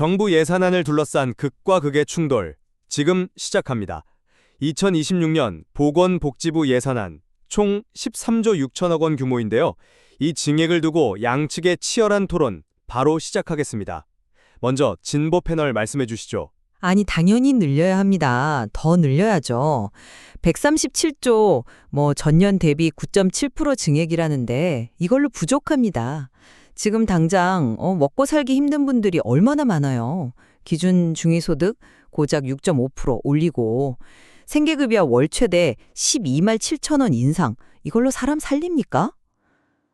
정부 예산안을 둘러싼 극과 극의 충돌 지금 시작합니다. 2026년 보건복지부 예산안 총 13조 6천억 원 규모인데요. 이 증액을 두고 양측의 치열한 토론 바로 시작하겠습니다. 먼저 진보 패널 말씀해 주시죠. 아니, 당연히 늘려야 합니다. 더 늘려야죠. 137조, 뭐, 전년 대비 9.7% 증액이라는데, 이걸로 부족합니다. 지금 당장, 어, 먹고 살기 힘든 분들이 얼마나 많아요. 기준 중위소득 고작 6.5% 올리고, 생계급여 월 최대 12만 7천 원 인상, 이걸로 사람 살립니까?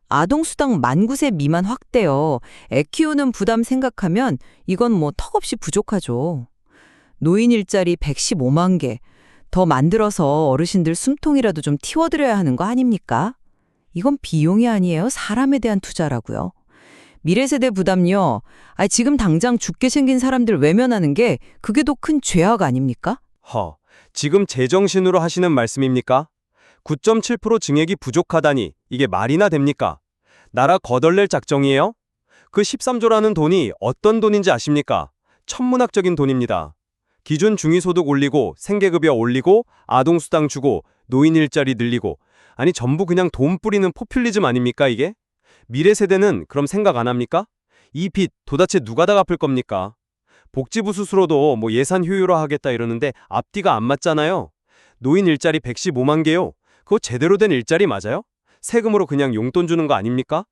아동수당 만 9세 미만 확대요. 애 키우는 부담 생각하면 이건 뭐 턱없이 부족하죠. 노인 일자리 115만 개 더 만들어서 어르신들 숨통이라도 좀 틔워드려야 하는 거 아닙니까? 이건 비용이 아니에요. 사람에 대한 투자라고요. 미래세대 부담요. 아 지금 당장 죽게 생긴 사람들 외면하는 게 그게 더 큰 죄악 아닙니까? 허, 지금 제정신으로 하시는 말씀입니까? 9.7% 증액이 부족하다니 이게 말이나 됩니까? 나라 거덜낼 작정이에요? 그 13조라는 돈이 어떤 돈인지 아십니까? 천문학적인 돈입니다. 기준 중위소득 올리고 생계급여 올리고 아동수당 주고 노인 일자리 늘리고 아니 전부 그냥 돈 뿌리는 포퓰리즘 아닙니까 이게? 미래 세대는 그럼 생각 안 합니까? 이 빚 도대체 누가 다 갚을 겁니까? 복지부 스스로도 뭐 예산 효율화 하겠다 이러는데 앞뒤가 안 맞잖아요. 노인 일자리 115만 개요. 그거 제대로 된 일자리 맞아요? 세금으로 그냥 용돈 주는 거 아닙니까?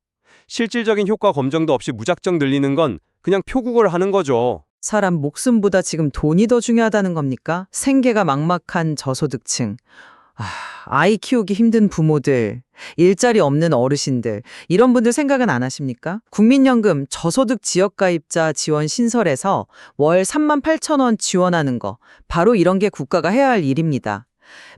실질적인 효과 검증도 없이 무작정 늘리는 건 그냥 표국을 하는 거죠. 사람 목숨보다 지금 돈이 더 중요하다는 겁니까? 생계가 막막한 저소득층. 아, 아이 키우기 힘든 부모들, 일자리 없는 어르신들, 이런 분들 생각은 안 하십니까? 국민연금 저소득 지역가입자 지원 신설에서 월 3만 8천 원 지원하는 거, 바로 이런 게 국가가 해야 할 일입니다.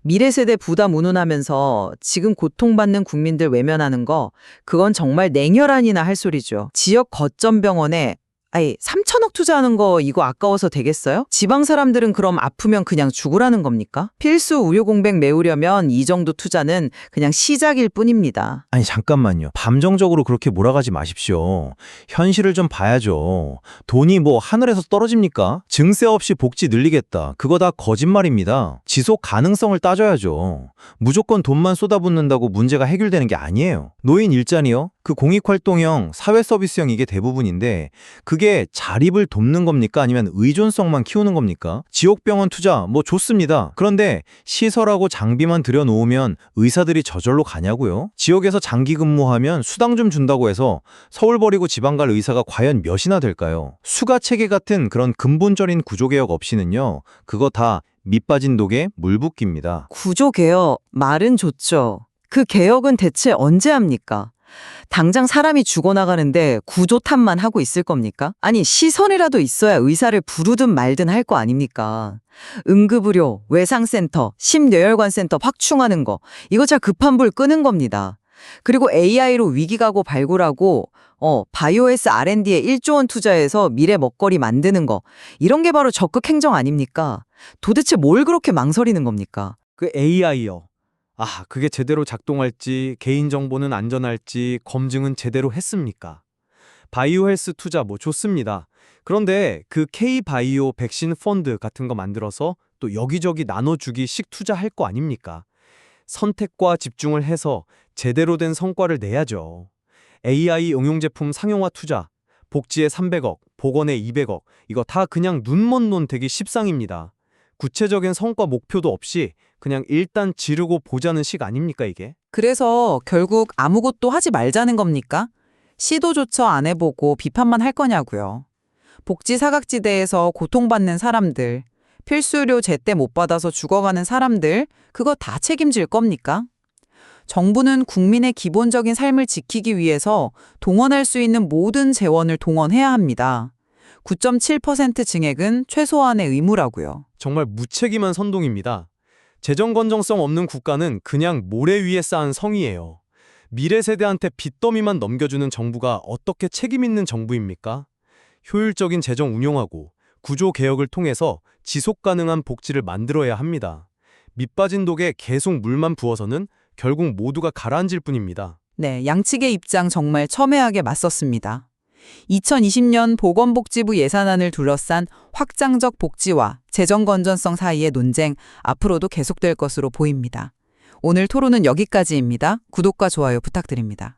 미래 세대 부담 운운하면서 지금 고통받는 국민들 외면하는 거, 그건 정말 냉혈한이나 할 소리죠. 지역 거점 병원에 아이, 3천억 투자하는 거 이거 아까워서 되겠어요? 지방 사람들은 그럼 아프면 그냥 죽으라는 겁니까? 필수 의료 공백 메우려면 이 정도 투자는 그냥 시작일 뿐입니다. 아니 잠깐만요. 감정적으로 그렇게 몰아가지 마십시오. 현실을 좀 봐야죠. 돈이 뭐 하늘에서 떨어집니까? 증세 없이 복지 늘리겠다. 그거 다 거짓말입니다. 지속 가능성을 따져야죠. 무조건 돈만 쏟아붓는다고 문제가 해결되는 게 아니에요. 노인 일자리요? 그 공익활동형, 사회서비스형 이게 대부분인데 그게 자립을 돕는 겁니까? 아니면 의존성만 키우는 겁니까? 지옥병원 투자 뭐 좋습니다. 그런데 시설하고 장비만 들여놓으면 의사들이 저절로 가냐고요? 지역에서 장기 근무하면 수당 좀 준다고 해서 서울 버리고 지방 갈 의사가 과연 몇이나 될까요? 수가 체계 같은 그런 근본적인 구조 개혁 없이는요. 그거 다 밑빠진 독에 물 붓기입니다. 구조 개혁, 말은 좋죠. 그 개혁은 대체 언제 합니까? 당장 사람이 죽어나가는데 구조 탓만 하고 있을 겁니까? 아니, 시선이라도 있어야 의사를 부르든 말든 할 거 아닙니까? 응급의료, 외상센터, 심뇌혈관센터 확충하는 거, 이거 잘 급한 불 끄는 겁니다. 그리고 AI로 위기가고 발굴하고, 어, 바이오에스 R&D에 1조 원 투자해서 미래 먹거리 만드는 거, 이런 게 바로 적극 행정 아닙니까? 도대체 뭘 그렇게 망설이는 겁니까? 그 AI요. 아, 그게 제대로 작동할지, 개인정보는 안전할지 검증은 제대로 했습니까? 바이오 헬스 투자 뭐 좋습니다. 그런데 그 K-바이오 백신 펀드 같은 거 만들어서 또 여기저기 나눠주기식 투자할 거 아닙니까? 선택과 집중을 해서 제대로 된 성과를 내야죠. AI 응용 제품 상용화 투자, 복지에 300억, 보건에 200억, 이거 다 그냥 눈먼 논 되기 십상입니다. 구체적인 성과 목표도 없이 그냥 일단 지르고 보자는 식 아닙니까 이게? 그래서 결국 아무것도 하지 말자는 겁니까? 시도조차 안 해보고 비판만 할 거냐고요. 복지 사각지대에서 고통받는 사람들, 필수료 제때 못 받아서 죽어가는 사람들, 그거 다 책임질 겁니까? 정부는 국민의 기본적인 삶을 지키기 위해서 동원할 수 있는 모든 재원을 동원해야 합니다. 9.7% 증액은 최소한의 의무라고요. 정말 무책임한 선동입니다. 재정 건정성 없는 국가는 그냥 모래 위에 쌓은 성이에요. 미래 세대한테 빚더미만 넘겨주는 정부가 어떻게 책임 있는 정부입니까? 효율적인 재정 운용하고 구조 개혁을 통해서 지속 가능한 복지를 만들어야 합니다. 밑빠진 독에 계속 물만 부어서는 결국 모두가 가라앉을 뿐입니다. 네, 양측의 입장 정말 첨예하게 맞섰습니다. 2020년 보건복지부 예산안을 둘러싼 확장적 복지와 재정 건전성 사이의 논쟁 앞으로도 계속될 것으로 보입니다. 오늘 토론은 여기까지입니다. 구독과 좋아요 부탁드립니다.